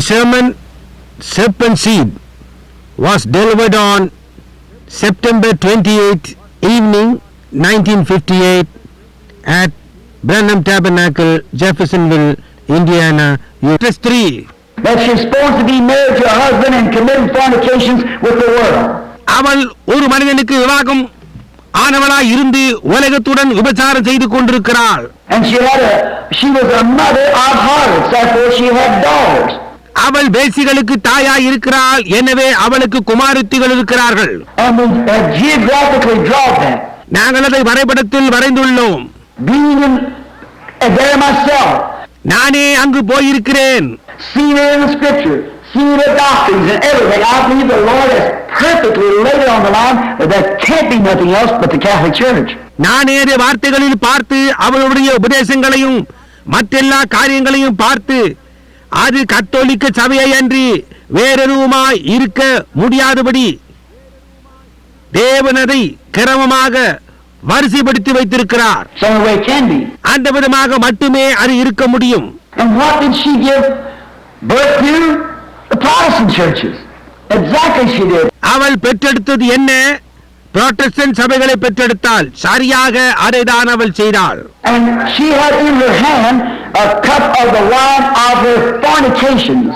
sermon, Serpent Seed, was delivered on September 28 evening 1958 at Branham Tabernacle, Jeffersonville, Indiana, US 3. that she's supposed to be married to a husband and committing fornications with the world. அவள் ஒரு மனிதனுக்கு விவாகம் ஆனவளாய் இருந்து உலகத்துடன் விபச்சாரம் செய்து கொண்டிருக்கிறாள் And she had a, she was a mother of harlots, therefore she had daughters. அவள் வேசிகளுக்கு தாயாய் இருக்கிறாள் எனவே அவளுக்கு குமாரத்திகள் இருக்கிறார்கள். நாங்கள் அதை வரைபடத்தில் வரைந்துள்ளோம் நானே அங்கு போயிருக்கிறேன் in the scripture, seen the doctrines and everything. I believe the Lord has perfectly laid it on the line that there can't be nothing else but the Catholic Church. நானே வார்த்தைகளில் பார்த்து அவளுடைய உபதேசங்களையும் மற்றெல்லா காரியங்களையும் பார்த்து அது கத்தோலிக்க சபையை அன்றி வேறெதுவுமாய் இருக்க முடியாதபடி தேவன் அதை கிரமமாக வரிசைப்படுத்தி வைத்திருக்கிறார். அந்த விதமாக மட்டுமே அது இருக்க முடியும். அவள் பெற்றெடுத்தது என்ன? புரோட்டஸ்டன்ட் சபைகளை பெற்றெடுத்தாள் சரியாக அதைதான் அவள் செய்தாள் And she had in her hand a cup of the wine of her fornications.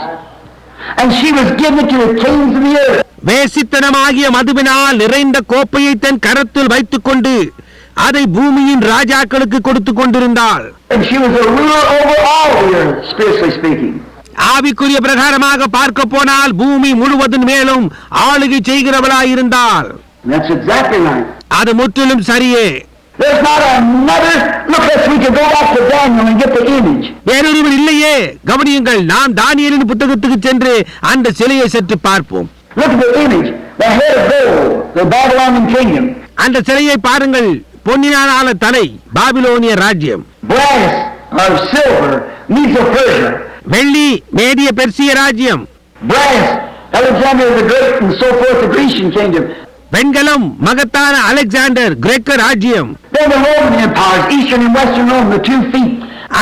And she was given it to the kings of the earth. வேசித்தனமாகிய மதுவினால் நிறைந்த கோப்பையை தன் கரத்தில் வைத்துக் கொண்டு அதை பூமியின் ராஜாக்களுக்கு கொடுத்து கொண்டிருந்தாள். ஆவிக்குரிய பிரகாரமாக பார்க்க போனால் பூமி முழுவதன் மேலும் ஆளுகை செய்கிறவளாயிருந்தாள் That's exactly right. அது முற்றிலும் சரியே There's not another. Look, let's we could go back to Daniel and get the image. வேறொருவர் இல்லையே கவனியுங்கள் நாம் தானியலின் புத்தகத்துக்கு சென்று அந்த சிலையை சற்று பார்ப்போம் Look at the image. The head of gold, the Babylonian kingdom. அந்த சிலையை பாருங்கள் பொன்னினால தலை பாபிலோனிய ராஜ்யம் Brass or silver, Medo-Persia. வெள்ளி மேதிய பெர்சிய ராஜ்யம் Brass, Alexander the Great and so forth, the Grecian kingdom. வெண்கலம் மகத்தான அலெக்சாண்டர் கிரேக்க ராஜ்யம்.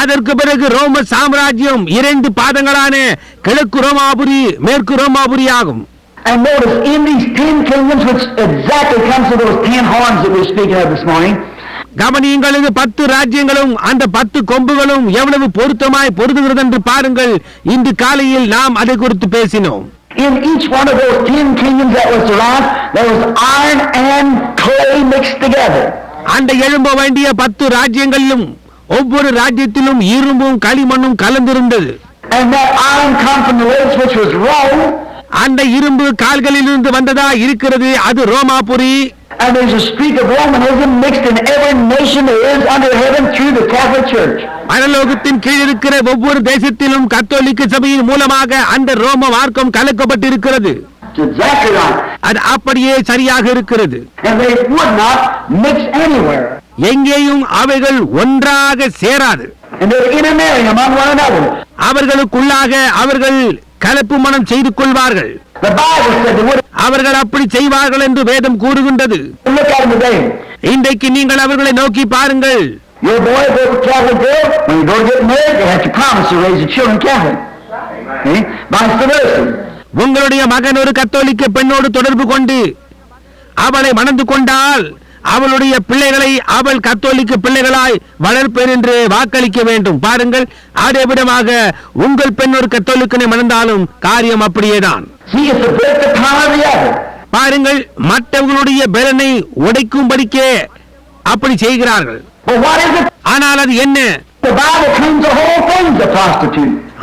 அதற்கு பிறகு ரோம சாம்ராஜ்யம் இரண்டு பாதங்களான கிழக்கு ரோமாபுரி மேற்கு ரோமாபுரி ஆகும் And notice, in these ten kingdoms, which exactly comes to those ten horns that we we're speaking of this morning, கவனியுங்கள் இது பத்து ராஜ்யங்களும் அந்த பத்து கொம்புகளும் எவ்வளவு பொருத்தமாய் பொருந்துகிறது என்று பாருங்கள். இன்று காலையில் நாம் அதை குறித்து பேசினோம். In each one of those ten kingdoms that was surrounded, there was iron and clay mixed together. அந்த எழும்ப வேண்டிய பத்து ராஜ்யங்களிலும் ஒவ்வொரு ராஜ்யத்திலும் இரும்பும் களிமண்ணும் கலந்திருந்தது And that iron come from the legs which was Rome, அந்த இரும்பு கால்களிலிருந்து வந்ததா இருக்கிறது அது ரோமாபுரி and there's a streak of Romanism mixed in every nation there is under heaven through the Catholic Church. பரலோகத்தின் கீழ் இருக்கிற ஒவ்வொரு தேசத்திலும் கத்தோலிக்க சபையின் மூலமாக அந்த ரோம மார்க்கம் கலக்கப்பட்டிருக்கிறது. அது அப்படியே சரியாக இருக்கிறது. எங்கேயும் அவைகள் ஒன்றாக சேராது. அவர்களுக்குள்ளாக அவர்கள் கலப்பு மனம் செய்து கொள்வார்கள். அவர்கள் அப்படி செய்வார்கள் என்று வேதம் கூறுகின்றது. இன்றைக்கு நீங்கள் அவர்களை நோக்கி பாருங்கள் Your boy goes to Catholic girl, when you go to get married, they have to promise to raise the children Catholic. See? Vice versa. உங்களுடைய மகன் ஒரு கத்தோலிக்க பெண்ணோடு தொடர்பு கொண்டு அவளை மணந்து கொண்டால் அவளுடைய பிள்ளைகளை அவள் கத்தோலிக்க பிள்ளைகளாய் வளர்ப்பேன் என்று வாக்களிக்க வேண்டும் பாருங்கள் அதே விதமாக உங்கள் பெண் ஒரு கத்தோலிக்கனை மணந்தாலும் காரியம் அப்படியேதான். பாருங்கள் மற்றவர்களுடைய பலனை உடைக்கும்படிக்கே அப்படி செய்கிறார்கள்? ஆனால் அது என்ன.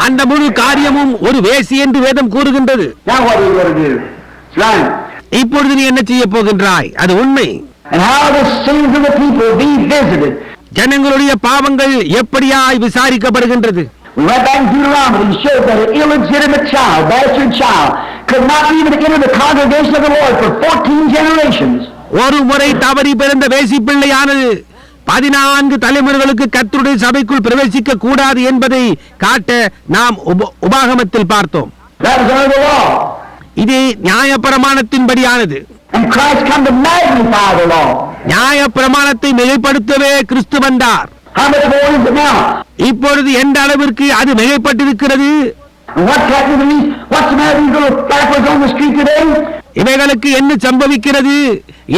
அந்த முழு காரியமும் ஒரு வேசி என்று வேதம் கூறுகின்றது. இப்பொழுது நீ என்ன செய்ய போகின்றாய் அது உண்மை ஜனங்களுடைய பாவங்கள் எப்படியாய் விசாரிக்கப்படுகின்றது We went back in Deuteronomy and showed that an illegitimate child, bastard child, could not even enter the congregation of the Lord for 14 generations. ஒரு முறை தவறி பிறந்த வேசி பிள்ளையானது பதினான்கு தலைமுறைகளுக்கு கர்த்தருடைய சபைக்குள் பிரவேசிக்க கூடாது என்பதை காட்ட நாம் உப- உபாகமத்தில் பார்த்தோம். இது நியாய பிரமாணத்தின்படியானது And Christ come to magnify the law. நியாய பிரமாணத்தை மிகைப்படுத்தவே கிறிஸ்து வந்தார் How much more is it now? இப்பொழுது எந்த அளவிற்கு அது மிகைப்பட்டிருக்கிறது And what's happening to these, what's the matter with these little flappers on the street today? இவைகளுக்கு என்ன சம்பவிக்கிறது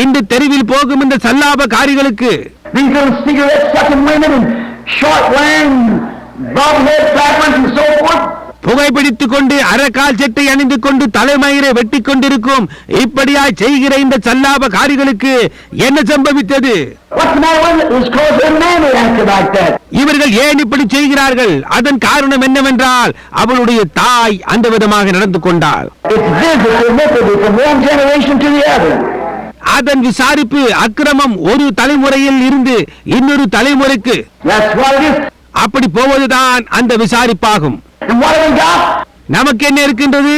இன்று தெருவில் போகும் இந்த சல்லாபக்காரிகளுக்கு These little cigarette sucking women and short wearing bobblehead flappers and so forth. புகைப்பிடித்துக் கொண்டு அரைக்கால் சட்டை அணிந்து கொண்டு தலைமயிரை வெட்டி கொண்டிருக்கும் இப்படியாய் செய்கிற இந்த சல்லாபக்காரிகளுக்கு என்ன சம்பவித்தது. இவர்கள் ஏன் இப்படி செய்கிறார்கள் அதன் காரணம் என்னவென்றால் அவளுடைய தாய் அந்த விதமாக நடந்து கொண்டாள். அதன் விசாரிப்பு அக்கிரமம் ஒரு தலைமுறையில் இருந்து இன்னொரு தலைமுறைக்கு. அப்படி போவதுதான் அந்த விசாரிப்பாகும் நமக்கு என்ன இருக்கின்றது.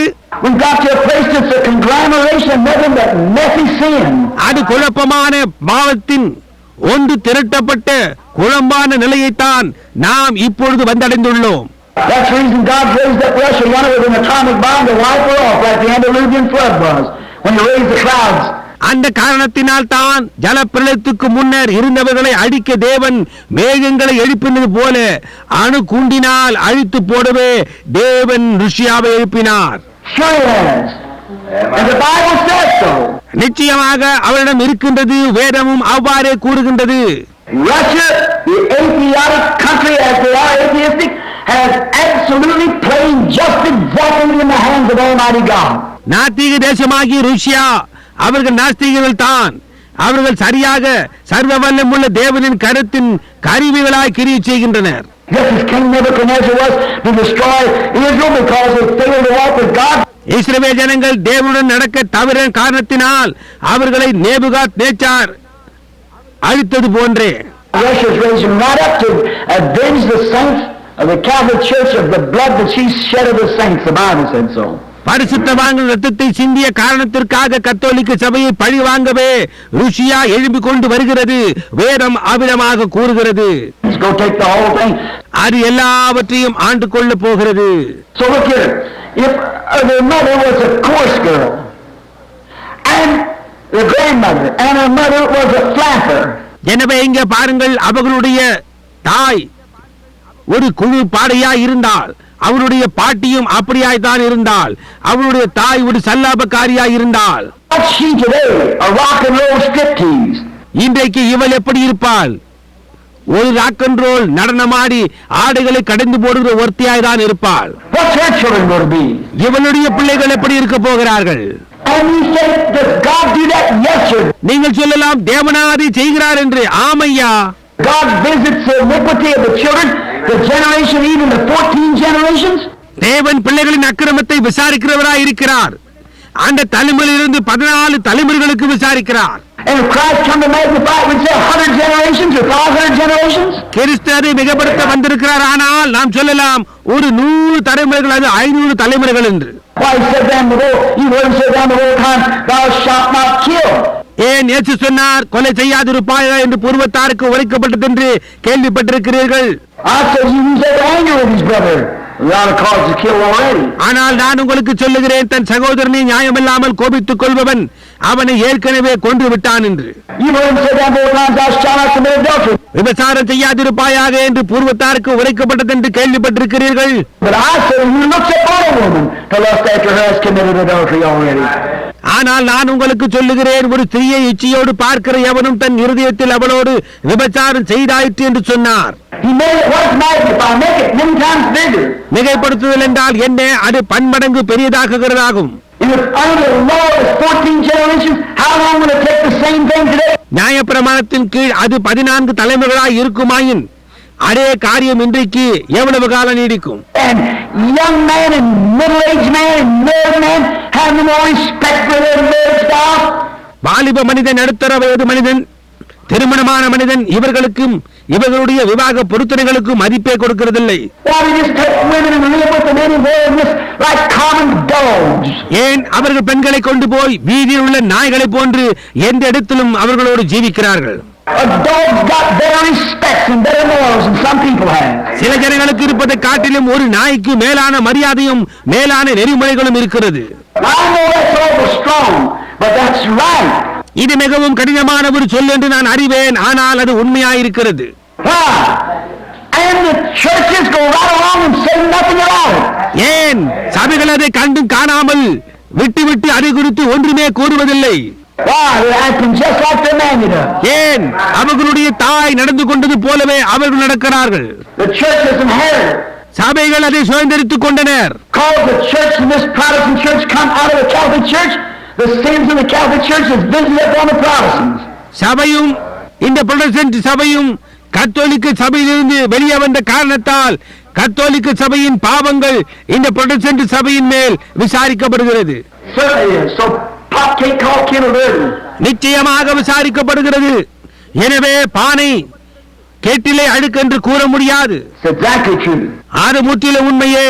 அது குழப்பமான பாவத்தின் ஒன்று திரட்டப்பட்ட குழம்பான நிலையைத்தான் நாம் இப்பொழுது வந்தடைந்துள்ளோம் That's the reason God raised up Russia yonder with an atomic bomb to wipe her off like the Andalusian flood was when he raised the clouds. அந்த காரணத்தினால் தான் ஜலப்பிரளயத்துக்கு முன்னர் இருந்தவர்களை அழிக்க தேவன் மேகங்களை எழுப்பினது போல அணு குண்டினால் அழித்து போடவே தேவன் ருஷ்யாவை எழுப்பினார். நிச்சயமாக அவரிடம் இருக்கின்றது வேதமும் அவ்வாறே கூறுகின்றது Russia, the atheistic country as they are atheistic, has absolutely played just exactly in the hands of Almighty God. நாத்திக தேசமாகிய ருஷ்யா அவர்கள் நாஸ்திகர்கள் தான் அவர்கள் சரியாக சர்வ வல்லமுள்ள தேவனின் கருத்தின் கருவிகளாய் கிரியை செய்கின்றனர் இஸ்ரவேல் ஜனங்கள் தேவனுடன் நடக்க தவிர காரணத்தினால் அவர்களை நேபுகாத் நேச்சார் அழித்தது போன்றே the Catholic Church of the blood that she shed of the saints. The Bible said so. பரிசுத்தவான்கள் ரத்தத்தை சிந்திய காரணத்திற்காக கத்தோலிக்க சபையை பழி வாங்கவே ருஷியா எழும்பிக் கொண்டு வருகிறது. வேதம் அவிதமாக கூறுகிறது. அது எல்லாவற்றையும் ஆண்டு கொள்ள போகிறது. Uh, எனவே இங்க பாருங்கள் அவர்களுடைய தாய் ஒரு குழு பாடையாய் இருந்தால் அவருடைய பாட்டியும் அப்படியாய் தான் இருந்தால் அவருடைய தாய் ஒரு சல்லாபக்காரியாய் இருந்தால். இன்றைக்கு இவள் எப்படி இருப்பாள்? ஒரு ராக் அண்ட் ரோல் நடனமாடி ஆடைகளை கடந்து போடுகிற ஒருத்தியாய் தான் இருப்பாள்? இவளுடைய பிள்ளைகள் எப்படி இருக்க போகிறார்கள். நீங்கள் சொல்லலாம் தேவனாதி செய்கிறார் என்று. ஆமையா God visits the iniquity of the children, the generation, even the 14 generations. தேவன் பிள்ளைகளின் அக்கிரமத்தை விசாரிக்கிறவராய் இருக்கிறார் அந்த தலைமுறையிலிருந்து பதினாலு தலைமுறைகளுக்கு விசாரிக்கிறார் And if Christ come to magnify it, we'd say 100 generations or 500 generations. கிறிஸ்து அதை மிகப்படுத்த வந்திருக்கிறார் ஆனால் நாம் சொல்லலாம் ஒரு நூறு தலைமுறைகள் அது ஐநூறு தலைமுறைகள் என்று. ஏன் இயேசு சொன்னார் கொலை செய்யாதிருப்பாயா என்று பூர்வத்தாருக்கு உரைக்கப்பட்டது என்று கேள்விப்பட்டிருக்கிறீர்கள் ஆனால் நான் உங்களுக்கு சொல்லுகிறேன் தன் சகோதரனை நியாயமில்லாமல் கோபித்துக் கொள்பவன் அவனை ஏற்கனவே கொன்று விட்டான் என்று. விபசாரம் செய்யாதிருப்பாயாக என்று பூர்வத்தாருக்கு உரைக்கப்பட்டது என்று கேள்விப்பட்டிருக்கிறீர்கள். ஆனால் நான் உங்களுக்கு சொல்லுகிறேன் ஒரு ஸ்திரியை இச்சையோடு பார்க்கிற எவனும் தன் இருதயத்தில் அவளோடு விபச்சாரம் செய்தாயிற்று என்று சொன்னார். மிகைப்படுத்துதல் என்றால் என்ன அது பன்மடங்கு பெரியதாக்குகிறதாகும் If under the law is 14 generations, how long will it take the same thing today? நியாயப்பிரமாணத்தின் கீழ் அது பதினான்கு தலைமுறைகளாய் இருக்குமாயின் அதே காரியம் இன்றைக்கு எவ்வளவு காலம் நீடிக்கும் And young man and middle-aged man and married man have no respect for their marriage vow. வாலிப மனிதன் நடுத்தர வயது மனிதன் திருமணமான மனிதன் இவர்களுக்கும் இவர்களுடைய விவாக பொருத்தனைகளுக்கும் மதிப்பே கொடுக்கிறதில்லை? ஏன் அவர்கள் பெண்களை கொண்டு போய் வீதியில் உள்ள நாய்களைப் போன்று எந்த இடத்திலும் அவர்களோடு ஜீவிக்கிறார்கள். சில ஜனங்களுக்கு இருப்பதை காட்டிலும் ஒரு நாய்க்கு மேலான மரியாதையும் மேலான நெறிமுறைகளும் இருக்கிறது I know that's awful strong, but that's right. இது மிகவும் கடினமான ஒரு சொல் என்று நான் அறிவேன். ஆனால் அது உண்மையாயிருக்கிறது. ஏன்? சபைகள் அதை கண்டும் காணாமல் விட்டு விட்டு அதை குறித்து ஒன்றுமே கூறுவதில்லை. ஏன்? அவர்களுடைய தாய் நடந்து கொண்டது போலவே அவர்கள் நடக்கிறார்கள். சபைகள் அதை சுதந்திரித்துக் கொண்டனர். சபையும் இந்த புரொட்டஸ்டன்ட் சபையும் கத்தோலிக்க சபையிலிருந்து வெளியே வந்த காரணத்தால் கத்தோலிக்க சபையின் பாவங்கள் இந்த புரொட்டஸ்டன்ட் சபையின் மேல் விசாரிக்கப்படுகிறது. நிச்சயமாக விசாரிக்கப்படுகிறது எனவே பானை கேட்டிலே அழுக்கென்று கூற முடியாது. அது முற்றிலும் உண்மையே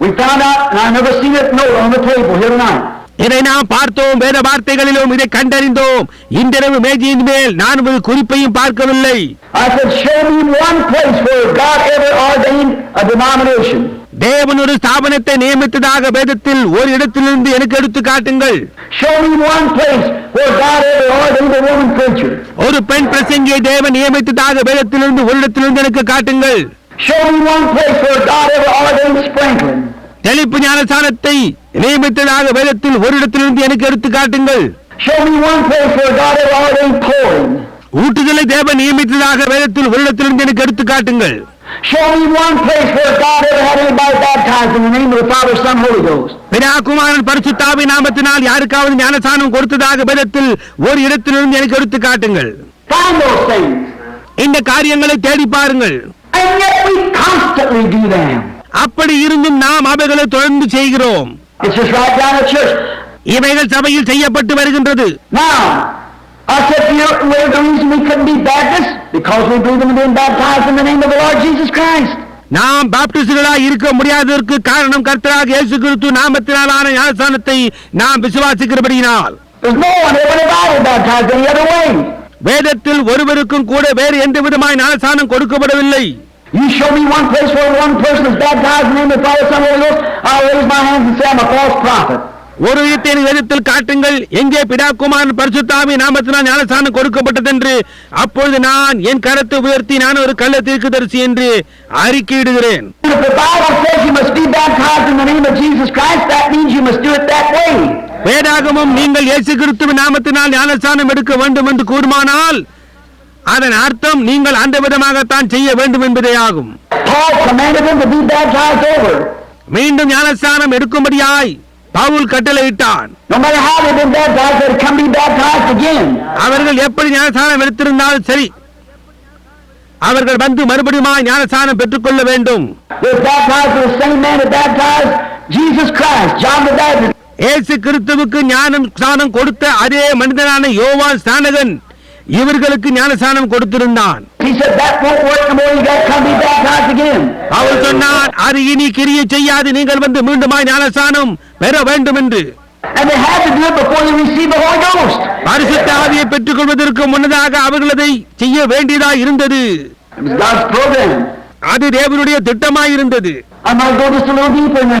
we found out, and I never seen it note on the table here tonight. இதை நாம் பார்த்தோம் வேத வார்த்தைகளிலும் இதை கண்டறிந்தோம் இன்றிரவு மேஜையின் மேல் நான் ஒரு குறிப்பையும் பார்க்கவில்லை I said, show me one place where God ever ordained a denomination. தேவன் ஒரு ஸ்தாபனத்தை நியமித்ததாக வேதத்தில் ஒரு இடத்திலிருந்து எனக்கு எடுத்து காட்டுங்கள் Show me one place where God ever ordained a woman preacher. ஒரு பெண் பிரசங்கியை தேவன் நியமித்ததாக வேதத்திலிருந்து ஒரு இடத்திலிருந்து எனக்கு காட்டுங்கள் Show me one place where God ever ordained sprinkling. தெளிப்பு ஞானசானத்தை நியமித்ததாக வேதத்தில் ஒரு இடத்திலிருந்து எனக்கு எடுத்து காட்டுங்கள் Show me one place where God ever ordained pouring. ஊட்டுதலை தேவன் நியமித்ததாக வேதத்தில் ஒரு இடத்திலிருந்து எனக்கு எடுத்து காட்டுங்கள் Show me one place where God ever had anybody baptized in the name of the Father, Son, Holy Ghost. பிதாகுமாரன் பரிசுத்தாவி நாமத்தினால் யாருக்காவது ஞானசானம் கொடுத்ததாக வேதத்தில் ஒரு இடத்திலிருந்து எனக்கு எடுத்து காட்டுங்கள் Find those things. இந்த காரியங்களை தேடி பாருங்கள் And yet we constantly do them. அப்படி இருந்தும் நாம் அவைகளை தொடர்ந்து செய்கிறோம் It's just right down the church. இவைகள் சபையில் செய்யப்பட்டு வருகின்றது Now, I said to you, well, the reason we couldn't be Baptists, because we believe in being baptized in the name of the Lord Jesus Christ. நாம் பாப்டிஸ்டுகளாய் இருக்க முடியாததற்கு காரணம் கர்த்தராக இயேசு கிறிஸ்து நாமத்தினாலான ஞானஸ்தானத்தை நாம் விசுவாசிக்கிறபடியினால் There's no one ever in the Bible baptized any other way. வேதத்தில் ஒருவருக்கும் கூட வேறு எந்த விதமாய் ஞானஸ்தானம் கொடுக்கப்படவில்லை You show me one place where one person is baptized in the name of the Father, Son, Holy Ghost, I'll raise my hands and say I'm a false prophet. ஒரு வேதத்தில் காட்டுங்கள் எங்கே பிதாக்குமாரன் பரிசுத்தாவி நாமத்தினால் ஞானஸ்தானம் கொடுக்கப்பட்டதென்று அப்பொழுது நான் என் கரத்தை உயர்த்தி நான் ஒரு கள்ள தீர்க்கதரிசி என்று அறிக்கையிடுகிறேன். வேதாகமும் நீங்கள் இயேசு கிறிஸ்துவின் நாமத்தினால் ஞானஸ்தானம் எடுக்க வேண்டும் என்று கூறுமானால் அதன் அர்த்தம் நீங்கள் அந்த விதமாகத்தான் செய்ய வேண்டும் என்பதே ஆகும். மீண்டும் ஞானஸ்தானம் எடுக்கும்படியாய் பவுல் கட்டளையிட்டான். அவர்கள் எப்படி ஞானஸ்தானம் எடுத்திருந்தாலும் சரி அவர்கள் வந்து மறுபடியும் ஞானஸ்தானம் பெற்றுக்கொள்ள வேண்டும். இயேசு கிறிஸ்துவுக்கு ஞானம் ஸ்நானம் கொடுத்த அதே மனிதனான யோவான் ஸ்நானகன் இவர்களுக்கு ஞானஸ்தானம் கொடுத்திருந்தான். அவர் சொன்னார் அது இனி கிரியை செய்யாது நீங்கள் வந்து மீண்டுமாய் ஞானஸ்தானம் பெற வேண்டும் என்று And they had to do it before they received the Holy Ghost. பரிசுத்த ஆவியை பெற்றுக் கொள்வதற்கு முன்னதாக அவர்கள் அதை செய்ய வேண்டியதா இருந்தது. அது தேவனுடைய திட்டமாய் இருந்தது